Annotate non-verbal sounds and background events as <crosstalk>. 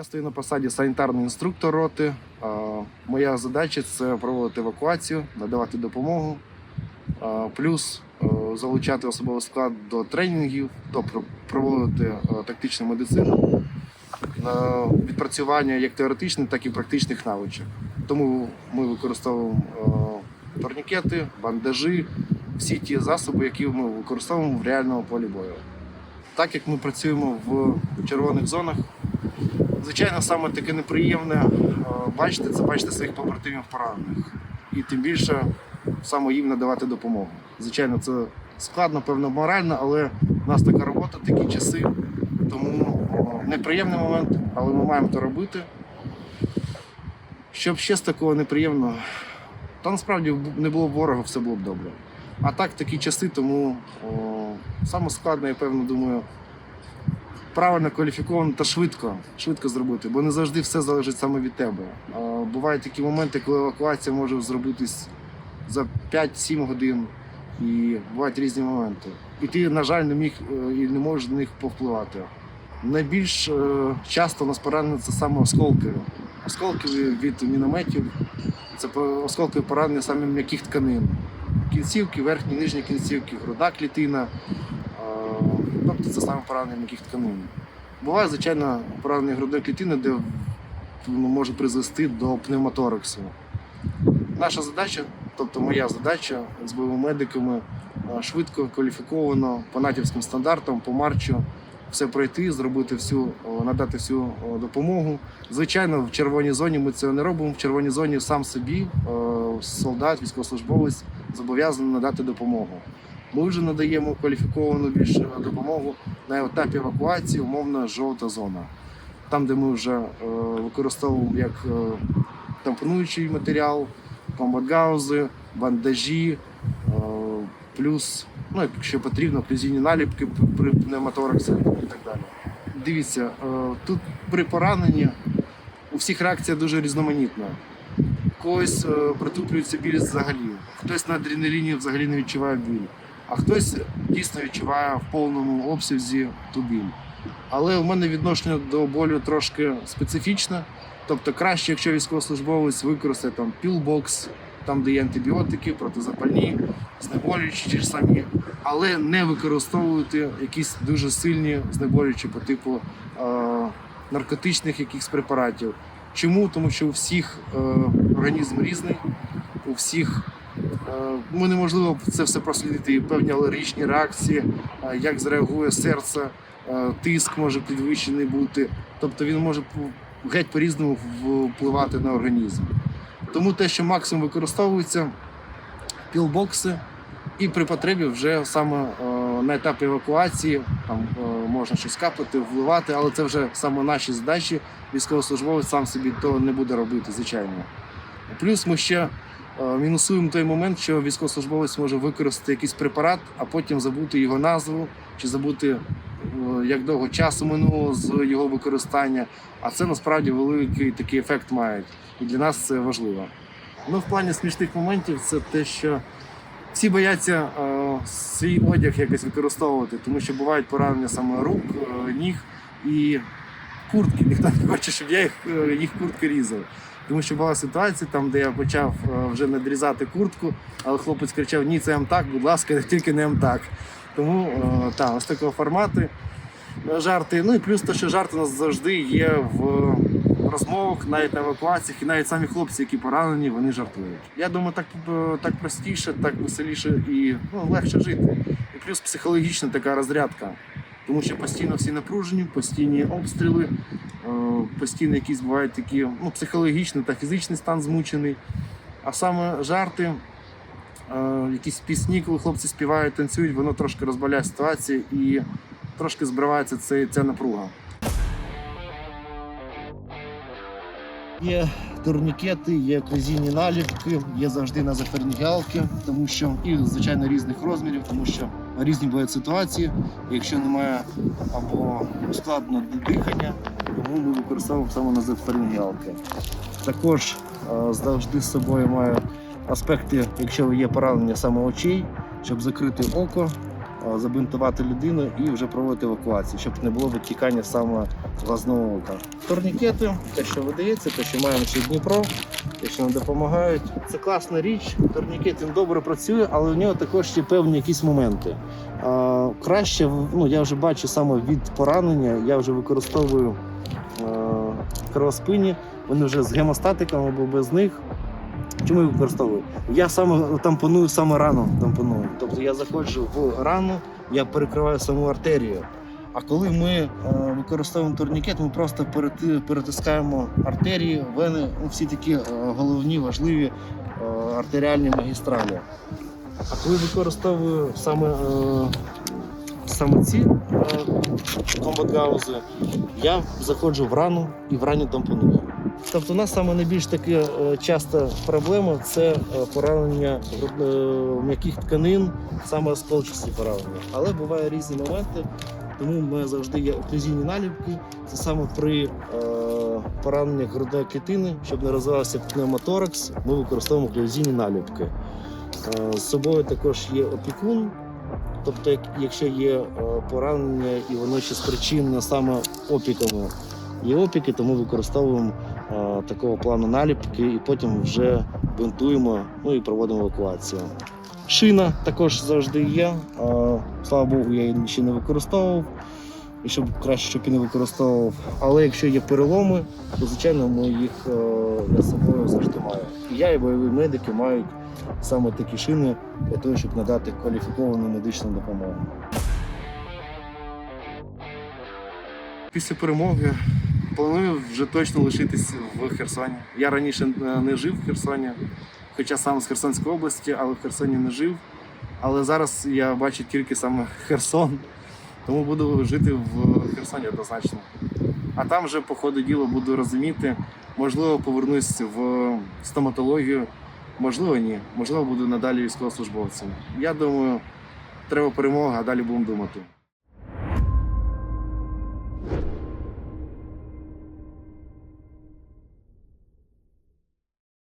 Я стою на посаді санітарний інструктор роти. Моя задача це проводити евакуацію, надавати допомогу, плюс е, залучати особовий склад до тренінгів, тобто проводити е, тактичну медицину, е, відпрацювання як теоретичних, так і практичних навичок. Тому ми використовуємо турнікети, бандажі, всі ті засоби, які ми використовуємо в реальному полі бою. Так як ми працюємо в червоних зонах, звичайно, саме таке неприємне е, бачити це бачити своїх побратимів поранених. І тим більше саме їм надавати допомогу. Звичайно, це складно, певно, морально, але в нас така робота, такі часи. Тому неприємний момент, але ми маємо це робити. Щоб ще з такого неприємного, та насправді не було б ворога, все було б добре. А так такі часи, тому о, саме складно, я певно думаю, правильно кваліфіковано та швидко, швидко зробити, бо не завжди все залежить саме від тебе. Бувають такі моменти, коли евакуація може зробитись за 5-7 годин, і бувають різні моменти. І ти, на жаль, не міг е, і не можеш на них повпливати. Найбільш е, часто нас поранені це саме осколки. Осколки від мінометів, це осколки поранення саме м'яких тканин. Кінцівки, верхні, нижні кінцівки, грудна клітина. Е, це саме поранення м'яких тканин. Буває, звичайно, поранення грудної клітини, де може призвести до пневмотораксу. Наша задача, тобто моя задача з бойовими медиками е, швидко, кваліфіковано, по натівським стандартам, по марчу все пройти, зробити всю, надати всю допомогу. Звичайно, в червоній зоні ми цього не робимо. В червоній зоні сам собі е, солдат, військовослужбовець зобов'язаний надати допомогу. Ми вже надаємо кваліфіковану більш е, допомогу на етапі евакуації, умовно жовта зона. Там, де ми вже е, використовуємо як е, тампонуючий матеріал, комбатгаузи, бандажі, е, плюс, ну, якщо потрібно, оклюзійні наліпки при пневмотораксах і так далі. Дивіться, тут при пораненні у всіх реакція дуже різноманітна. Когось притуплюється біль взагалі, хтось на адреналіні взагалі не відчуває біль, а хтось дійсно відчуває в повному обсязі ту біль. Але в мене відношення до болю трошки специфічне. Тобто краще, якщо військовослужбовець використає там пілбокс, там де є антибіотики, протизапальні, знеболюючі ті ж самі, але не використовувати якісь дуже сильні знеболюючі по типу е, наркотичних якихось препаратів. Чому? Тому що у всіх е, організм різний, у всіх е, ну, неможливо це все прослідити, певні алергічні реакції, е, як зреагує серце, е, тиск може підвищений бути. Тобто він може геть по-різному впливати на організм. Тому те, що максимум використовується, пілбокси, і при потребі вже саме на етапі евакуації там можна щось капати, вливати, але це вже саме наші задачі. Військовослужбовець сам собі то не буде робити, звичайно. Плюс ми ще мінусуємо той момент, що військовослужбовець може використати якийсь препарат, а потім забути його назву чи забути, е, як довго часу минуло з його використання. А це насправді великий такий ефект має. І для нас це важливо. Ну, в плані смішних моментів це те, що всі бояться е, свій одяг якось використовувати, тому що бувають поранення саме рук, е, ніг і куртки. Ніхто не хоче, щоб я їх, е, їх куртки різав. Тому що була ситуація, там, де я почав е, вже надрізати куртку, але хлопець кричав: Ні, це МТАК, будь ласка, <laughs> тільки не МТАК. Тому е, та, ось такого формату жарти. Ну і плюс те, що жарти у нас завжди є в розмовах, навіть на евакуаціях, і навіть самі хлопці, які поранені, вони жартують. Я думаю, так, е, так простіше, так веселіше і ну, легше жити. І плюс психологічна така розрядка. Тому що постійно всі напружені, постійні обстріли, е, постійно якісь бувають такі ну, психологічний та фізичний стан змучений. А саме жарти, е, якісь пісні, коли хлопці співають, танцюють, воно трошки розбавляє ситуацію і трошки збривається цей, ця напруга. Є турнікети, є оклюзійні наліпки, є завжди назофернігалки, тому що і звичайно різних розмірів, тому що різні бувають ситуації. Якщо немає або складно дихання, тому ми використовуємо саме назофернігалки. Також е, завжди з собою маю аспекти, якщо є поранення саме очей, щоб закрити око забинтувати людину і вже проводити евакуацію, щоб не було витікання саме глазного ока. Турнікети, те, що видається, те, що маємо ще Дніпро, те, що нам допомагають. Це класна річ. Турнікет він добре працює, але в нього також є певні якісь моменти. Краще, ну я вже бачу саме від поранення, я вже використовую е, кровоспинні, вони вже з гемостатиком або без них. Чому я використовую? Я саме тампоную саме рану. Тампоную. Тобто я заходжу в рану, я перекриваю саму артерію. А коли ми е, використовуємо турнікет, ми просто перети- перетискаємо артерії, вени, ну, всі такі е, головні, важливі е, артеріальні магістралі. А коли використовую саме, саме ці комбат-гаузи, я заходжу в рану і в рані тампоную. Тобто у нас саме найбільш таке е, часта проблема це е, поранення е, м'яких тканин, саме осколчасті поранення. Але бувають різні моменти, тому ми завжди є оклюзійні наліпки. Це саме при пораненнях грудної клітини, щоб не розвивався пневмоторакс, ми використовуємо оклюзійні наліпки. З собою також є опікун. Тобто, якщо є поранення і воно ще спричинено саме опіками, є опіки, то ми використовуємо такого плану наліпки і потім вже бинтуємо ну і проводимо евакуацію. Шина також завжди є. Е, слава Богу, я її ще не використовував. І щоб краще, щоб і не використовував. Але якщо є переломи, то звичайно ми їх е, собою завжди маємо. Я і бойові медики мають саме такі шини для того, щоб надати кваліфіковану медичну допомогу. Після перемоги планую вже точно лишитись в Херсоні. Я раніше е, не жив в Херсоні, хоча сам з Херсонської області, але в Херсоні не жив. Але зараз я бачу тільки саме Херсон, тому буду жити в Херсоні однозначно. А там вже по ходу діла буду розуміти, можливо, повернусь в стоматологію, можливо, ні. Можливо, буду надалі військовослужбовцем. Я думаю, треба перемога, а далі будемо думати.